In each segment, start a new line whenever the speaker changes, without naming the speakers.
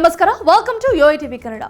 ನಮಸ್ಕಾರ. Welcome to Yo TV Kannada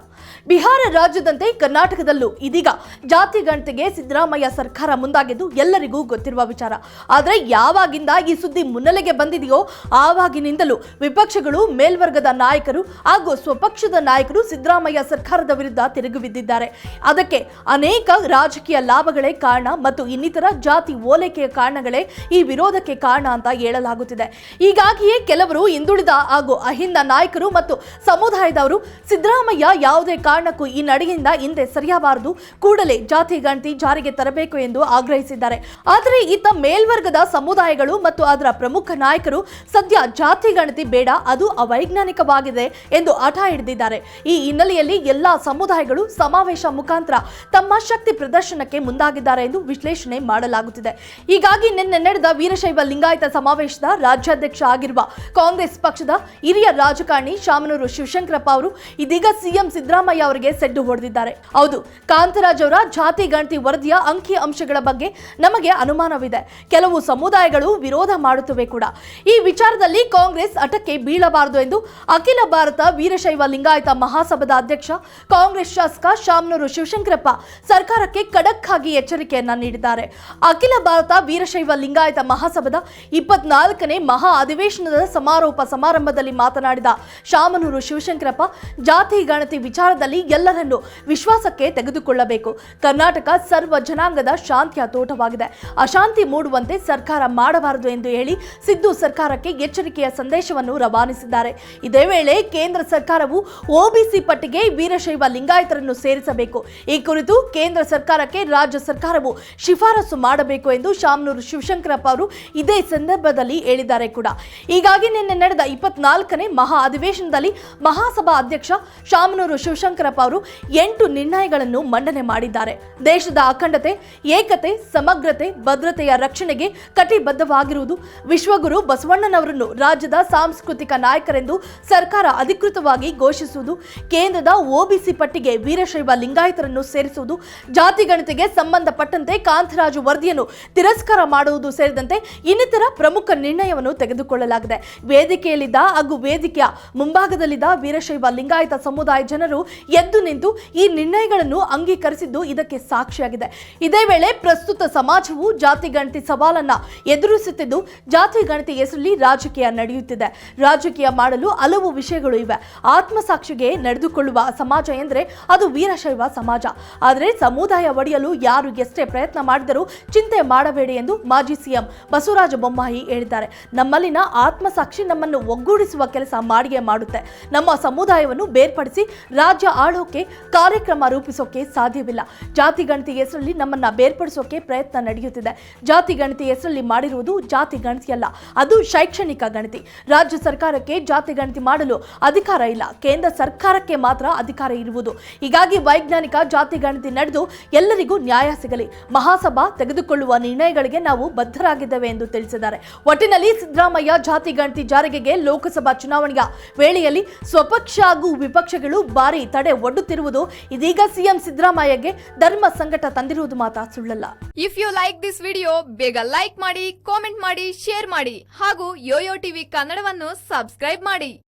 Bihar ರಾಜ್ಯದಂತೆ ಕರ್ನಾಟಕದಲ್ಲೂ ಇದೀಗ ಜಾತಿ ಗಣತಿಗೆ ಸಿದ್ದರಾಮಯ್ಯ ಸರ್ಕಾರ ಮುಂದಾಗಿದ್ದು ಎಲ್ಲರಿಗೂ ಗೊತ್ತಿರುವ ವಿಚಾರ. ಆದರೆ ಯಾವಾಗಿಂದ ಈ ಸುದ್ದಿ ಮುನ್ನೆಲೆಗೆ ಬಂದಿದೆಯೋ ಆವಾಗಿನಿಂದಲೂ ವಿಪಕ್ಷಗಳು ಮೇಲ್ವರ್ಗದ ನಾಯಕರು ಹಾಗೂ ಸ್ವಪಕ್ಷದ ನಾಯಕರು ಸಿದ್ದರಾಮಯ್ಯ ಸರ್ಕಾರದ ವಿರುದ್ಧ ತಿರುಗಿ ಬಿದ್ದಿದ್ದಾರೆ. ಅದಕ್ಕೆ ಅನೇಕ ರಾಜಕೀಯ ಲಾಭಗಳೇ ಕಾರಣ ಮತ್ತು ಇನ್ನಿತರ ಜಾತಿ ಓಲೈಕೆಯ ಕಾರಣಗಳೇ ಈ ವಿರೋಧಕ್ಕೆ ಕಾರಣ ಅಂತ ಹೇಳಲಾಗುತ್ತಿದೆ. ಹೀಗಾಗಿಯೇ ಕೆಲವರು ಹಿಂದುಳಿದ ಹಾಗೂ ಅಹಿಂದ ನಾಯಕರು ಮತ್ತು ಸಮುದಾಯದವರು ಸಿದ್ದರಾಮಯ್ಯ ಯಾವುದೇ ಕಾರಣಕ್ಕೂ ಈ ನಡೆಯಿಂದ ಹಿಂದೆ ಸರಿಯಬಾರದು. ಕೂಡಲೇ ಜಾತಿ ಗಣತಿ ಜಾರಿಗೆ ತರಬೇಕು ಎಂದು ಆಗ್ರಹಿಸಿದ್ದಾರೆ. ಆದರೆ ಈತ ಮೇಲ್ವರ್ಗದ ಸಮುದಾಯಗಳು ಮತ್ತು ಅದರ ಪ್ರಮುಖ ನಾಯಕರು ಸದ್ಯ ಜಾತಿ ಗಣತಿ ಬೇಡ, ಅದು ಅವೈಜ್ಞಾನಿಕವಾಗಿದೆ ಎಂದು ಹಠ ಹಿಡಿದಿದ್ದಾರೆ. ಈ ಹಿನ್ನೆಲೆಯಲ್ಲಿ ಎಲ್ಲಾ ಸಮುದಾಯಗಳು ಸಮಾವೇಶ ಮುಖಾಂತರ ತಮ್ಮ ಶಕ್ತಿ ಪ್ರದರ್ಶನಕ್ಕೆ ಮುಂದಾಗಿದ್ದಾರೆ ಎಂದು ವಿಶ್ಲೇಷಣೆ ಮಾಡಲಾಗುತ್ತಿದೆ. ಹೀಗಾಗಿ ನಿನ್ನೆ ನಡೆದ ವೀರಶೈವ ಲಿಂಗಾಯತ ಸಮಾವೇಶದ ರಾಜ್ಯಾಧ್ಯಕ್ಷ ಆಗಿರುವ ಕಾಂಗ್ರೆಸ್ ಪಕ್ಷದ ಹಿರಿಯ ರಾಜಕಾರಣಿ ಶಾಮನೂರು ಶಿವಶಂಕರಪ್ಪ ಅವರು ಇದೀಗ ಸಿಎಂ ಸಿದ್ದರಾಮಯ್ಯ ಅವರಿಗೆ ಸೆಡ್ಡು ಹೊಡೆದಿದ್ದಾರೆ. ಹೌದು, ಕಾಂತರಾಜ್ ಅವರ ಜಾತಿ ಗಣತಿ ವರದಿಯ ಅಂಕಿ ಅಂಶಗಳ ಬಗ್ಗೆ ನಮಗೆ ಅನುಮಾನವಿದೆ. ಕೆಲವು ಸಮುದಾಯಗಳು ವಿರೋಧ ಮಾಡುತ್ತವೆ ಕೂಡ. ಈ ವಿಚಾರದಲ್ಲಿ ಕಾಂಗ್ರೆಸ್ ಹಠಕ್ಕೆ ಬೀಳಬಾರದು ಎಂದು ಅಖಿಲ ಭಾರತ ವೀರಶೈವ ಲಿಂಗಾಯತ ಮಹಾಸಭಾದ ಅಧ್ಯಕ್ಷ, ಕಾಂಗ್ರೆಸ್ ಶಾಸಕ ಶಾಮನೂರು ಶಿವಶಂಕರಪ್ಪ ಸರ್ಕಾರಕ್ಕೆ ಖಡಕ್ ಆಗಿ ಎಚ್ಚರಿಕೆಯನ್ನ ನೀಡಿದ್ದಾರೆ. ಅಖಿಲ ಭಾರತ ವೀರಶೈವ ಲಿಂಗಾಯತ ಮಹಾಸಭಾದ ಇಪ್ಪತ್ನಾಲ್ಕನೇ ಮಹಾ ಅಧಿವೇಶನದ ಸಮಾರೋಪ ಸಮಾರಂಭದಲ್ಲಿ ಮಾತನಾಡಿದ ಶಾಮನೂರು ಶಿವಶಂಕರಪ್ಪ, ಜಾತಿ, ಗಣತಿ ವಿಚಾರದಲ್ಲಿ ಎಲ್ಲರನ್ನೂ ವಿಶ್ವಾಸಕ್ಕೆ ತೆಗೆದುಕೊಳ್ಳಬೇಕು. ಕರ್ನಾಟಕ ಸರ್ವ ಜನಾಂಗದ ಶಾಂತಿಯ ತೋಟವಾಗಿದೆ. ಅಶಾಂತಿ ಮೂಡುವಂತೆ ಸರ್ಕಾರ ಮಾಡಬಾರದು ಎಂದು ಹೇಳಿ ಸಿದ್ದು ಸರ್ಕಾರಕ್ಕೆ ಎಚ್ಚರಿಕೆಯ ಸಂದೇಶವನ್ನು ರವಾನಿಸಿದ್ದಾರೆ. ಇದೇ ವೇಳೆ ಕೇಂದ್ರ ಸರ್ಕಾರವು ಒಬಿಸಿ ಪಟ್ಟಿಗೆ ವೀರಶೈವ ಲಿಂಗಾಯತರನ್ನು ಸೇರಿಸಬೇಕು. ಈ ಕುರಿತು ಕೇಂದ್ರ ಸರ್ಕಾರಕ್ಕೆ ರಾಜ್ಯ ಸರ್ಕಾರವು ಶಿಫಾರಸು ಮಾಡಬೇಕು ಎಂದು ಶಾಮನೂರು ಶಿವಶಂಕರಪ್ಪ ಅವರು ಇದೇ ಸಂದರ್ಭದಲ್ಲಿ ಹೇಳಿದ್ದಾರೆ ಕೂಡ. ಹೀಗಾಗಿ ನಿನ್ನೆ ನಡೆದ ಇಪ್ಪತ್ನಾಲ್ಕನೇ ಮಹಾ ಅಧಿವೇಶನದಲ್ಲಿ ಮಹಾಸಭಾ ಅಧ್ಯಕ್ಷ ಶಾಮನೂರು ಶಿವಶಂಕರಪ್ಪ ಅವರು ಎಂಟು ನಿರ್ಣಯಗಳನ್ನು ಮಂಡನೆ ಮಾಡಿದ್ದಾರೆ. ದೇಶದ ಅಖಂಡತೆ, ಏಕತೆ, ಸಮಗ್ರತೆ, ಭದ್ರತೆಯ ರಕ್ಷಣೆಗೆ ಕಟಿಬದ್ಧವಾಗಿರುವುದು ವಿಶ್ವಗುರು ಬಸವಣ್ಣನವರನ್ನು ರಾಜ್ಯದ ಸಾಂಸ್ಕೃತಿಕ ನಾಯಕರೆಂದು ಸರ್ಕಾರ ಅಧಿಕೃತವಾಗಿ ಘೋಷಿಸುವುದು, ಕೇಂದ್ರದ ಒಬಿಸಿ ಪಟ್ಟಿಗೆ ವೀರಶೈವ ಲಿಂಗಾಯತರನ್ನು ಸೇರಿಸುವುದು, ಜಾತಿ ಗಣತಿಗೆ ಸಂಬಂಧಪಟ್ಟಂತೆ ಕಾಂತರಾಜು ವರದಿಯನ್ನು ತಿರಸ್ಕಾರ ಮಾಡುವುದು ಸೇರಿದಂತೆ ಇನ್ನಿತರ ಪ್ರಮುಖ ನಿರ್ಣಯವನ್ನು ತೆಗೆದುಕೊಳ್ಳಲಾಗಿದೆ. ವೇದಿಕೆಯಲ್ಲಿದ್ದ ಹಾಗೂ ವೇದಿಕೆಯ ಮುಂಭಾಗದಲ್ಲಿದ್ದ ವೀರಶೈವ ಲಿಂಗಾಯತ ಸಮುದಾಯ ಜನರು ಎದ್ದು ನಿಂತು ಈ ನಿರ್ಣಯಗಳನ್ನು ಅಂಗೀಕರಿಸಿದ್ದು ಇದಕ್ಕೆ ಸಾಕ್ಷಿಯಾಗಿದೆ. ಇದೇ ವೇಳೆ ಪ್ರಸ್ತುತ ಸಮಾಜವು ಜಾತಿ ಗಣತಿ ಸವಾಲನ್ನ ಎದುರಿಸುತ್ತಿದ್ದು ಜಾತಿ ಗಣತಿ ಹೆಸರಲ್ಲಿ ರಾಜಕೀಯ ನಡೆಯುತ್ತಿದೆ. ರಾಜಕೀಯ ಮಾಡಲು ಹಲವು ವಿಷಯಗಳು ಇವೆ. ಆತ್ಮಸಾಕ್ಷಿಗೆ ನಡೆದುಕೊಳ್ಳುವ ಸಮಾಜ ಎಂದರೆ ಅದು ವೀರಶೈವ ಸಮಾಜ. ಆದರೆ ಸಮುದಾಯ ಒಡೆಯಲು ಯಾರು ಎಷ್ಟೇ ಪ್ರಯತ್ನ ಮಾಡಿದರೂ ಚಿಂತೆ ಮಾಡಬೇಡಿ ಎಂದು ಮಾಜಿ ಸಿಎಂ ಬಸವರಾಜ ಬೊಮ್ಮಾಯಿ ಹೇಳಿದ್ದಾರೆ. ನಮ್ಮಲ್ಲಿನ ಆತ್ಮಸಾಕ್ಷಿ ನಮ್ಮನ್ನು ಒಗ್ಗೂಡಿಸುವ ಕೆಲಸ ಮಾಡಿಯೇ ಮಾಡುತ್ತೆ. ನಮ್ಮ ಸಮುದಾಯವನ್ನು ಬೇರ್ಪಡಿಸಿ ರಾಜ್ಯ ಆಳೋಕೆ ಕಾರ್ಯಕ್ರಮ ರೂಪಿಸೋಕೆ ಸಾಧ್ಯವಿಲ್ಲ. ಜಾತಿ ಗಣತಿ ಹೆಸರಲ್ಲಿ ನಮ್ಮನ್ನ ಬೇರ್ಪಡಿಸೋಕೆ ಪ್ರಯತ್ನ ನಡೆಯುತ್ತಿದೆ. ಜಾತಿ ಗಣತಿ ಹೆಸರಲ್ಲಿ ಮಾಡಿರುವುದು ಜಾತಿ ಗಣತಿಯಲ್ಲ, ಅದು ಶೈಕ್ಷಣಿಕ ಗಣತಿ. ರಾಜ್ಯ ಸರ್ಕಾರಕ್ಕೆ ಜಾತಿ ಗಣತಿ ಮಾಡಲು ಅಧಿಕಾರ ಇಲ್ಲ. ಕೇಂದ್ರ ಸರ್ಕಾರಕ್ಕೆ ಮಾತ್ರ ಅಧಿಕಾರ ಇರುವುದು. ಹೀಗಾಗಿ ವೈಜ್ಞಾನಿಕ ಜಾತಿ ಗಣತಿ ನಡೆದು ಎಲ್ಲರಿಗೂ ನ್ಯಾಯ ಸಿಗಲಿ. ಮಹಾಸಭಾ ತೆಗೆದುಕೊಳ್ಳುವ ನಿರ್ಣಯಗಳಿಗೆ ನಾವು ಬದ್ಧರಾಗಿದ್ದೇವೆ ಎಂದು ತಿಳಿಸಿದ್ದಾರೆ. ಒಟ್ಟಿನಲ್ಲಿ ಸಿದ್ದರಾಮಯ್ಯ ಜಾತಿ ಗಣತಿ ಜಾರಿಗೆಗೆ ಲೋಕಸಭಾ ಚುನಾವಣೆಯ ವೇಳೆಯಲ್ಲಿ ಸ್ವಪಕ್ಷ ಹಾಗೂ ವಿಪಕ್ಷಗಳು ಭಾರಿ ತಡೆ ಒಡ್ಡುತ್ತಿರುವುದು ಇದೀಗ ಸಿಎಂ ಸಿದ್ದರಾಮಯ್ಯಗೆ ಧರ್ಮ ಸಂಕಟ ತಂದಿರುವುದು ಮಾತ್ರ ಸುಳ್ಳಲ್ಲ.
If you like this video ಬೇಗ ಲೈಕ್ ಮಾಡಿ ಕಾಮೆಂಟ್ ಮಾಡಿ ಶೇರ್ ಮಾಡಿ ಹಾಗೂ ಯೋಯೋ ಟಿವಿ ಕನ್ನಡವನ್ನು ಸಬ್ಸ್ಕ್ರೈಬ್ ಮಾಡಿ.